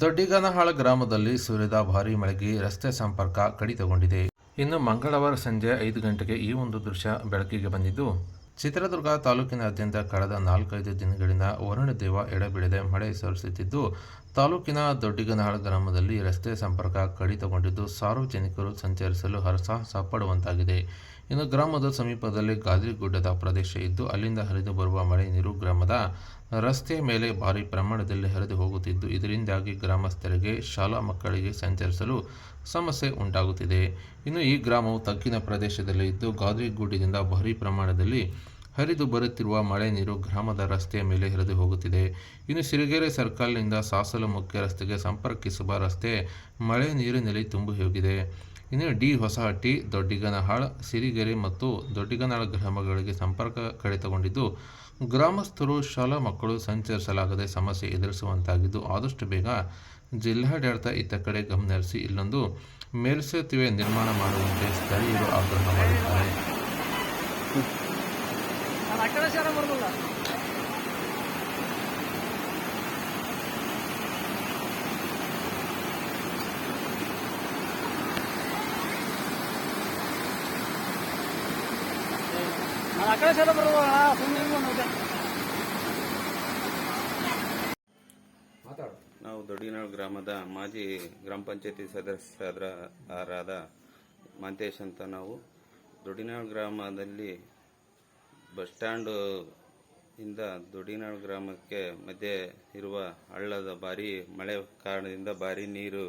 ದೊಡ್ಡಿಗನಹಾಳ ಗ್ರಾಮದಲ್ಲಿ ಸುರಿದ ಭಾರೀ ಮಳೆಗೆ ರಸ್ತೆ ಸಂಪರ್ಕ ಕಡಿತಗೊಂಡಿದೆ. ಇನ್ನು ಮಂಗಳವಾರ ಸಂಜೆ ಐದು ಗಂಟೆಗೆ ಈ ಒಂದು ದೃಶ್ಯ ಬೆಳಕಿಗೆ ಬಂದಿದ್ದು, ಚಿತ್ರದುರ್ಗ ತಾಲೂಕಿನಾದ್ಯಂತ ಕಳೆದ ನಾಲ್ಕೈದು ದಿನಗಳಿಂದ ವರುಣದೇವ ಎಡೆಬಿಡದೆ ಮಳೆ ಸುರಿಸುತ್ತಿದ್ದು ತಾಲೂಕಿನ ದೊಡ್ಡಿಗನಹಾಳ ಗ್ರಾಮದಲ್ಲಿ ರಸ್ತೆ ಸಂಪರ್ಕ ಕಡಿತಗೊಂಡಿದ್ದು ಸಾರ್ವಜನಿಕರು ಸಂಚರಿಸಲು ಹರಸಾಹಸ ಪಡುವಂತಾಗಿದೆ. ಇನ್ನು ಗ್ರಾಮದ ಸಮೀಪದಲ್ಲಿ ಗಾದ್ರಿಗುಡ್ಡದ ಪ್ರದೇಶ ಇದ್ದು, ಅಲ್ಲಿಂದ ಹರಿದು ಬರುವ ಮಳೆ ನೀರು ಗ್ರಾಮದ ರಸ್ತೆಯ ಮೇಲೆ ಭಾರಿ ಪ್ರಮಾಣದಲ್ಲಿ ಹರಿದು ಹೋಗುತ್ತಿದ್ದು, ಇದರಿಂದಾಗಿ ಗ್ರಾಮಸ್ಥರಿಗೆ, ಶಾಲಾ ಮಕ್ಕಳಿಗೆ ಸಂಚರಿಸಲು ಸಮಸ್ಯೆ ಉಂಟಾಗುತ್ತಿದೆ. ಇನ್ನು ಈ ಗ್ರಾಮವು ತಗ್ಗಿನ ಪ್ರದೇಶದಲ್ಲಿ ಇದ್ದು ಗಾದ್ರಿಗುಡ್ಡದಿಂದ ಭಾರಿ ಪ್ರಮಾಣದಲ್ಲಿ ಹರಿದು ಬರುತ್ತಿರುವ ಮಳೆ ನೀರು ಗ್ರಾಮದ ರಸ್ತೆಯ ಮೇಲೆ ಹರಿದು ಹೋಗುತ್ತಿದೆ. ಇನ್ನು ಸಿರಿಗೆರೆ ಸರ್ಕಲ್ನಿಂದ ಸಾಸಲು ಮುಖ್ಯ ರಸ್ತೆಗೆ ಸಂಪರ್ಕಿಸುವ ರಸ್ತೆ ಮಳೆ ನೀರಿನಲ್ಲಿ ತುಂಬಿ ಹೋಗಿದೆ. ಇನ್ನು ಡಿ ಹೊಸಹಟ್ಟಿ, ದೊಡ್ಡಿಗನಹಾಳ್, ಸಿರಿಗೆರೆ ಮತ್ತು ದೊಡ್ಡಿಗನಹಾಳ್ ಗ್ರಾಮಗಳಿಗೆ ಸಂಪರ್ಕ ಕಡಿತಗೊಂಡಿದ್ದು, ಗ್ರಾಮಸ್ಥರು, ಶಾಲಾ ಮಕ್ಕಳು ಸಂಚರಿಸಲಾಗದೆ ಸಮಸ್ಯೆ ಎದುರಿಸುವಂತಾಗಿದ್ದು, ಆದಷ್ಟು ಬೇಗ ಜಿಲ್ಲಾಡಳಿತ ಇತ್ತ ಕಡೆ ಗಮನಹರಿಸಿ ಇಲ್ಲೊಂದು ಮೇಲ್ಸೇತುವೆ ನಿರ್ಮಾಣ ಮಾಡುವಂತೆ ಸ್ಥಳೀಯರು ಆಗ್ರಹ ಮಾಡಿದ್ದಾರೆ. ಶಾಲೆ ಬರೋದಿಲ್ಲ ಬರೋದಿಲ್ಲ ನಾವು ದೊಡ್ಡಿನಾಳ್ ಗ್ರಾಮದ ಮಾಜಿ ಗ್ರಾಮ ಪಂಚಾಯತಿ ಸದಸ್ಯರಾದ ಮಾಂತೇಶ್ ಅಂತ ನಾವು ದೊಡ್ಡಿನಾಳ್ ಗ್ರಾಮದಲ್ಲಿ ಬಸ್ ಸ್ಟ್ಯಾಂಡ್ ಇಂದ ದೊಡಿನಾಡು ಗ್ರಾಮಕ್ಕೆ ಮಧ್ಯೆ ಇರುವ ಹಳ್ಳದ ಭಾರಿ ಮಳೆ ಕಾರಣದಿಂದ ಭಾರಿ ನೀರು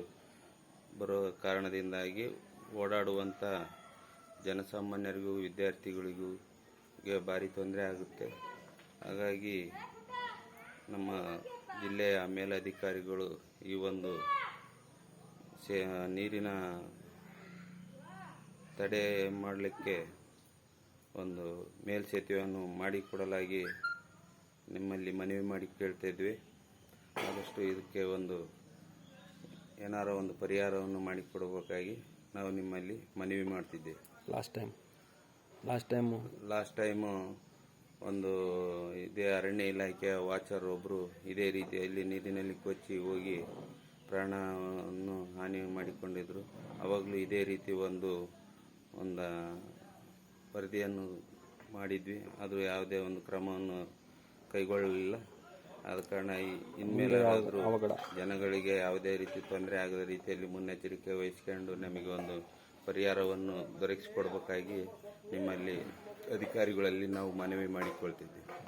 ಬರೋ ಕಾರಣದಿಂದಾಗಿ ಓಡಾಡುವಂಥ ಜನಸಾಮಾನ್ಯರಿಗೂ, ವಿದ್ಯಾರ್ಥಿಗಳಿಗೂ ಭಾರಿ ತೊಂದರೆ ಆಗುತ್ತೆ. ಹಾಗಾಗಿ ನಮ್ಮ ಜಿಲ್ಲೆಯ ಮೇಲಧಿಕಾರಿಗಳು ಈ ಒಂದು ಸೇ, ನೀರಿನ ತಡೆ ಮಾಡಲಿಕ್ಕೆ ಒಂದು ಮೇಲ್ಸೇತುವೆಯನ್ನು ಮಾಡಿಕೊಡಲಾಗಿ ನಿಮ್ಮಲ್ಲಿ ಮನವಿ ಮಾಡಿ ಕೇಳ್ತಾಯಿದ್ವಿ ಆದಷ್ಟು ಇದಕ್ಕೆ ಒಂದು ಏನಾರ ಒಂದು ಪರಿಹಾರವನ್ನು ಮಾಡಿಕೊಡಬೇಕಾಗಿ ನಾವು ನಿಮ್ಮಲ್ಲಿ ಮನವಿ ಮಾಡ್ತಿದ್ದೇವೆ. Last time last time last time ಒಂದು ಇದೇ ಅರಣ್ಯ ಇಲಾಖೆಯ ವಾಚರ್ ಒಬ್ಬರು ಇದೇ ರೀತಿಯಲ್ಲಿ ನೀರಿನಲ್ಲಿ ಕೊಚ್ಚಿ ಹೋಗಿ ಪ್ರಾಣವನ್ನು ಹಾನಿ ಮಾಡಿಕೊಂಡಿದ್ರು ಅವಾಗಲೂ ಇದೇ ರೀತಿ ಒಂದು ಒಂದು ವರದಿಯನ್ನು ಮಾಡಿದ್ವಿ. ಅದು ಯಾವುದೇ ಒಂದು ಕ್ರಮವನ್ನು ಕೈಗೊಳ್ಳಲಿಲ್ಲ. ಆದ ಕಾರಣ ಈ- ಇನ್ಮೇಲೆ ಆದರೂ ಜನಗಳಿಗೆ ಯಾವುದೇ ರೀತಿ ತೊಂದರೆ ಆಗದ ರೀತಿಯಲ್ಲಿ ಮುನ್ನೆಚ್ಚರಿಕೆ ವಹಿಸಿಕೊಂಡು ನಮಗೆ ಒಂದು ಪರಿಹಾರವನ್ನು ದೊರಕಿಸಿಕೊಡ್ಬೇಕಾಗಿ ನಿಮ್ಮಲ್ಲಿ ಅಧಿಕಾರಿಗಳಲ್ಲಿ ನಾವು ಮನವಿ ಮಾಡಿಕೊಳ್ತಿದ್ದೇವೆ.